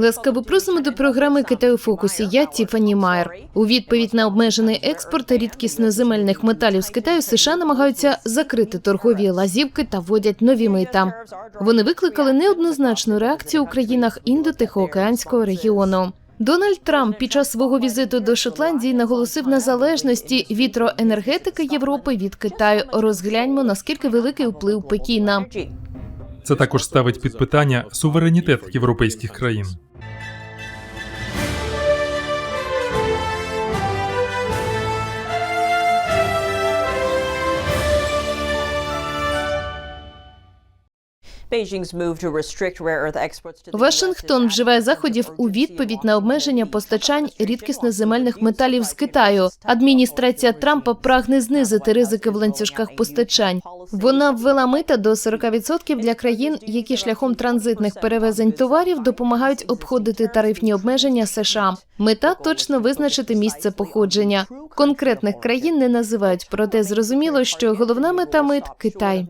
Ласкаво просимо до програми Китай у фокусі. Я Тіфані Майер. У відповідь на обмежений експорт рідкісноземельних металів з Китаю США намагаються закрити торгові лазівки та вводять нові мита. Вони викликали неоднозначну реакцію у країнах індо-тихоокеанського регіону. Дональд Трамп під час свого візиту до Шотландії наголосив на залежності вітроенергетики Європи від Китаю. Розгляньмо наскільки великий вплив Пекіна. Це також ставить під питання суверенітет європейських країн. Вашингтон вживає заходів у відповідь на обмеження постачань рідкісноземельних металів з Китаю. Адміністрація Трампа прагне знизити ризики в ланцюжках постачань. Вона ввела мита до 40% для країн, які шляхом транзитних перевезень товарів допомагають обходити тарифні обмеження США. Мета точно визначити місце походження. Конкретних країн не називають, проте зрозуміло, що головна мета мит Китай.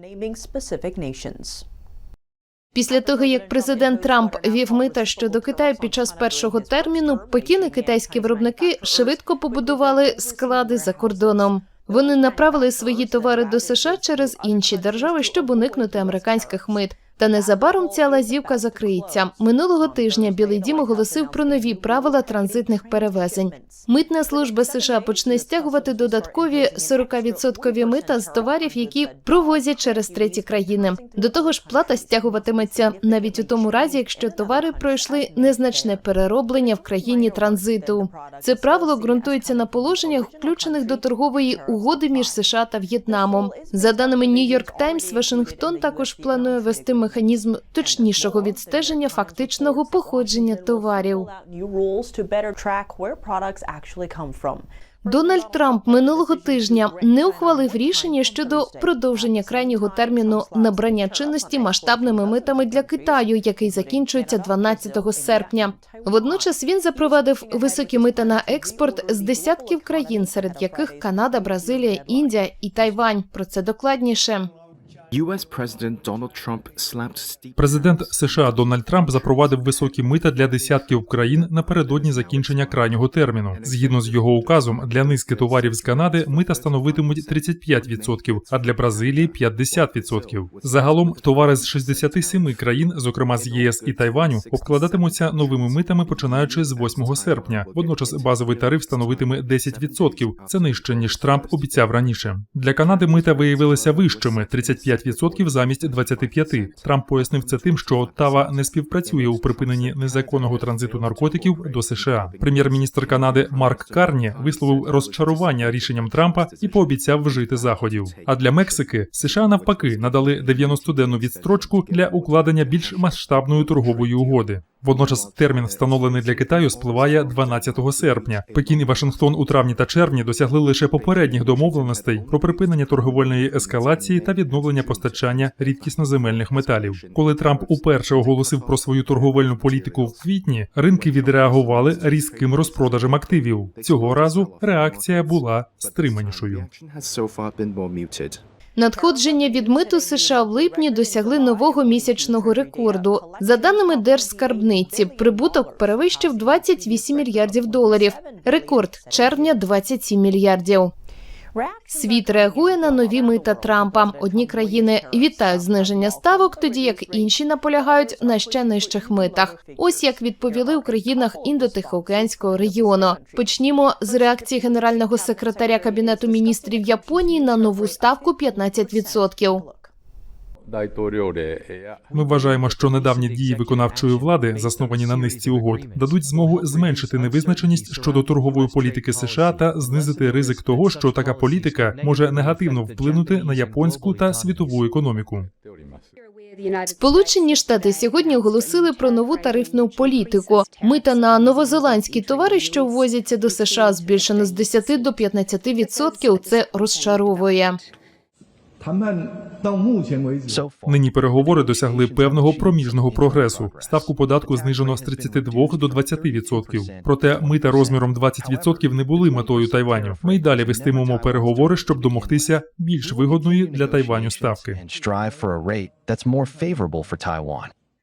Після того, як президент Трамп вів мита щодо Китаю під час першого терміну, Пекін і китайські виробники швидко побудували склади за кордоном. Вони направили свої товари до США через інші держави, щоб уникнути американських мит. Та незабаром ця лазівка закриється. Минулого тижня Білий Дім оголосив про нові правила транзитних перевезень. Митна служба США почне стягувати додаткові 40% мита з товарів, які провозять через треті країни. До того ж, плата стягуватиметься навіть у тому разі, якщо товари пройшли незначне перероблення в країні транзиту. Це правило ґрунтується на положеннях, включених до торгової угоди між США та В'єтнамом. За даними New York Times, Вашингтон також планує вести механізм точнішого відстеження фактичного походження товарів. Дональд Трамп минулого тижня не ухвалив рішення щодо продовження крайнього терміну набрання чинності масштабними митами для Китаю, який закінчується 12 серпня. Водночас він запровадив високі мита на експорт з десятків країн, серед яких Канада, Бразилія, Індія і Тайвань. Про це докладніше. Президент США Дональд Трамп запровадив високі мита для десятків країн напередодні закінчення крайнього терміну. Згідно з його указом, для низки товарів з Канади мита становитимуть 35%, а для Бразилії 50%. Загалом товари з 67 країн, зокрема з ЄС і Тайваню, обкладатимуться новими митами починаючи з 8 серпня. Водночас базовий тариф становитиме 10%. Це нижче ніж Трамп обіцяв раніше. Для Канади мита виявилися вищими 35% замість 25%. Трамп пояснив це тим, що Оттава не співпрацює у припиненні незаконного транзиту наркотиків до США. Прем'єр-міністр Канади Марк Карні висловив розчарування рішенням Трампа і пообіцяв вжити заходів. А для Мексики США навпаки надали 90-денну відстрочку для укладення більш масштабної торгової угоди. Водночас термін, встановлений для Китаю, спливає 12 серпня. Пекін і Вашингтон у травні та червні досягли лише попередніх домовленостей про припинення торговельної ескалації та відновлення постачання рідкісноземельних металів. Коли Трамп уперше оголосив про свою торговельну політику в квітні, ринки відреагували різким розпродажем активів. Цього разу реакція була стриманішою. Надходження від миту США в липні досягли нового місячного рекорду. За даними держскарбниці, прибуток перевищив 28 мільярдів доларів. Рекорд червня 27 мільярдів. Світ реагує на нові мита Трампа. Одні країни вітають зниження ставок, тоді як інші наполягають на ще нижчих митах. Ось як відповіли у країнах індотихоокеанського регіону. Почнімо з реакції генерального секретаря кабінету міністрів Японії на нову ставку 15%. Ми вважаємо, що недавні дії виконавчої влади, засновані на низці угод, дадуть змогу зменшити невизначеність щодо торгової політики США та знизити ризик того, що така політика може негативно вплинути на японську та світову економіку. Сполучені Штати сьогодні оголосили про нову тарифну політику. Мита на новозеландські товари, що ввозяться до США, збільшено з 10 до 15 відсотків. Це розчаровує. Нині переговори досягли певного проміжного прогресу. Ставку податку знижено з 32 до 20%. Проте мита розміром 20% не були метою Тайваню. Ми й далі вестимемо переговори, щоб домогтися більш вигодної для Тайваню ставки.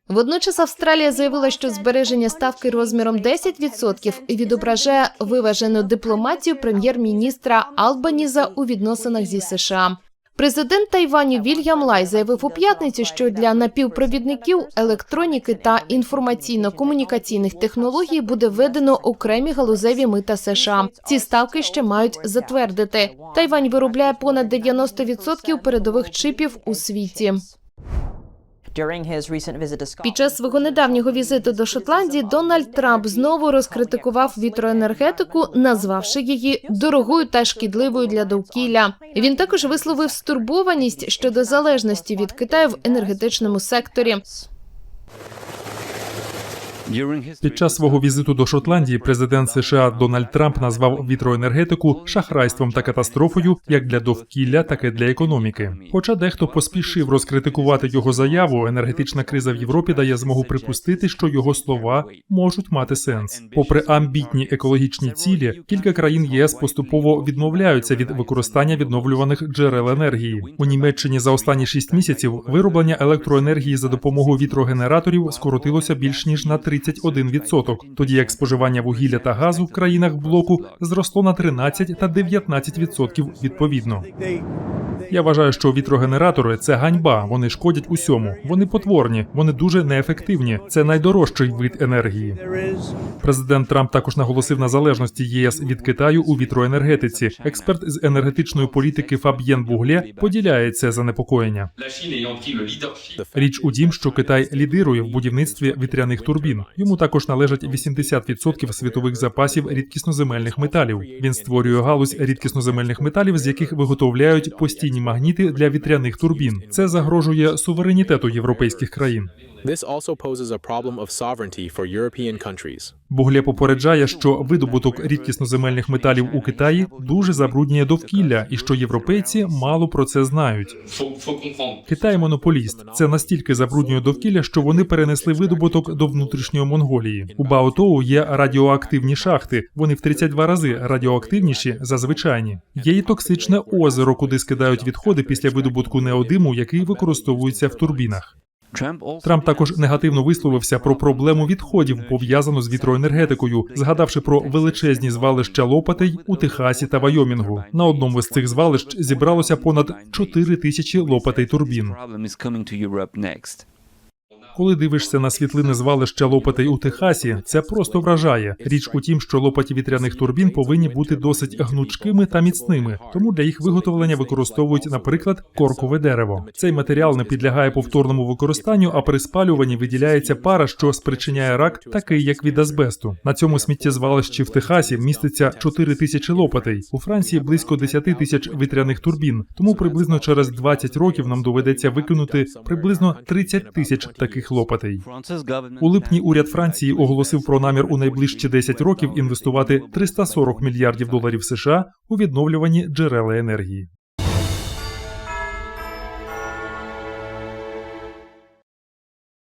Водночас Австралія заявила, що збереження ставки розміром 10% відображає виважену дипломатію прем'єр-міністра Албаніза у відносинах зі США. Президент Тайваню Вільям Лай заявив у п'ятницю, що для напівпровідників електроніки та інформаційно-комунікаційних технологій буде введено окремі галузеві мита США. Ці ставки ще мають затвердити. Тайвань виробляє понад 90% передових чипів у світі. Під час свого недавнього візиту до Шотландії Дональд Трамп знову розкритикував вітроенергетику, назвавши її дорогою та шкідливою для довкілля. Він також висловив стурбованість щодо залежності від Китаю в енергетичному секторі. Під час свого візиту до Шотландії президент США Дональд Трамп назвав вітроенергетику шахрайством та катастрофою як для довкілля, так і для економіки. Хоча дехто поспішив розкритикувати його заяву, енергетична криза в Європі дає змогу припустити, що його слова можуть мати сенс. Попри амбітні екологічні цілі, кілька країн ЄС поступово відмовляються від використання відновлюваних джерел енергії. У Німеччині за останні шість місяців вироблення електроенергії за допомогою вітрогенераторів скоротилося більш ніж на 31%, тоді як споживання вугілля та газу в країнах блоку зросло на 13 та 19% відповідно. Я вважаю, що вітрогенератори це ганьба. Вони шкодять усьому. Вони потворні, вони дуже неефективні. Це найдорожчий вид енергії. Президент Трамп також наголосив на залежності ЄС від Китаю у вітроенергетиці. Експерт з енергетичної політики Фаб'єн Буглє поділяє це занепокоєння. Річ у тім, що Китай лідирує в будівництві вітряних турбін. Йому також належать 80% світових запасів рідкісноземельних металів. Він створює галузь рідкісноземельних металів, з яких виготовляють постійні магніти для вітряних турбін. Це загрожує суверенітету європейських країн. This also poses a problem of sovereignty for European countries. Буглє попереджає, що видобуток рідкісноземельних металів у Китаї дуже забруднює довкілля, і що європейці мало про це знають. Китай монополіст. Це настільки забруднює довкілля, що вони перенесли видобуток до внутрішньої Монголії. У Баотоу є радіоактивні шахти. Вони в 32 рази радіоактивніші за звичайні. Є і токсичне озеро, куди скидають відходи після видобутку неодиму, який використовується в турбінах. Трамп також негативно висловився про проблему відходів, пов'язану з вітроенергетикою, згадавши про величезні звалища лопатей у Техасі та Вайомінгу. На одному з цих звалищ зібралося понад 4 тисячі лопатей турбін. Коли дивишся на світлини звалища лопатей у Техасі, це просто вражає. Річ у тім, що лопаті вітряних турбін повинні бути досить гнучкими та міцними, тому для їх виготовлення використовують, наприклад, коркове дерево. Цей матеріал не підлягає повторному використанню, а при спалюванні виділяється пара, що спричиняє рак, такий як від азбесту. На цьому сміттєзвалищі в Техасі міститься 4 тисячі лопатей. У Франції близько 10 тисяч вітряних турбін. Тому приблизно через 20 років нам доведеться викинути приблизно 30 тисяч таких лопатей. У липні уряд Франції оголосив про намір у найближчі 10 років інвестувати 340 мільярдів доларів США у відновлювані джерела енергії.